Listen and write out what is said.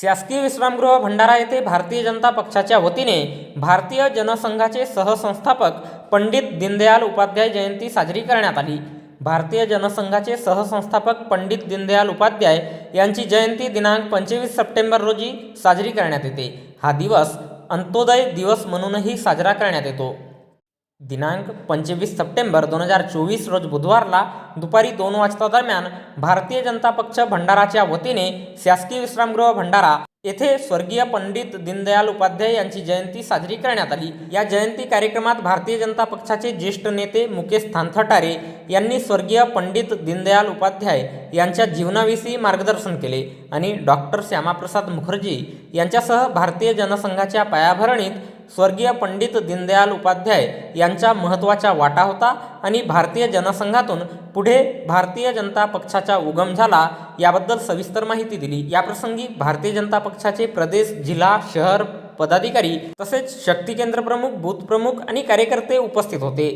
शासकीय विश्रामगृह भंडारा येथे भारतीय जनता पक्षाच्या वतीने भारतीय जनसंघाचे सहसंस्थापक पंडित दीनदयाल उपाध्याय जयंती साजरी करण्यात आली. भारतीय जनसंघाचे सहसंस्थापक पंडित दीनदयाल उपाध्याय यांची जयंती दिनांक पंचवीस सप्टेंबर रोजी साजरी करण्यात येते. हा दिवस अंत्योदय दिवस म्हणूनही साजरा करण्यात येतो. दिनांक पंचवीस सप्टेंबर दोन हजार चोवीस रोज बुधवारला दुपारी दोन वाजता दरम्यान भारतीय जनता पक्ष भंडाराच्या वतीने शासकीय विश्रामगृह भंडारा येथे स्वर्गीय पंडित दीनदयाल उपाध्याय यांची जयंती साजरी करण्यात आली. या जयंती कार्यक्रमात भारतीय जनता पक्षाचे ज्येष्ठ नेते मुकेश थानथटारे यांनी स्वर्गीय पंडित दीनदयाल उपाध्याय यांच्या जीवनाविषयी मार्गदर्शन केले आणि डॉक्टर श्यामाप्रसाद मुखर्जी यांच्यासह भारतीय जनसंघाच्या पायाभरणीत स्वर्गीय पंडित दीनदयाल उपाध्याय यांचा महत्त्वाचा वाटा होता आणि भारतीय जनसंघातून पुढे भारतीय जनता पक्षाचा उगम झाला याबद्दल सविस्तर माहिती दिली. याप्रसंगी भारतीय जनता पक्षाचे प्रदेश जिल्हा शहर पदाधिकारी तसेच शक्ती केंद्र प्रमुख बूथ प्रमुख आणि कार्यकर्ते उपस्थित होते.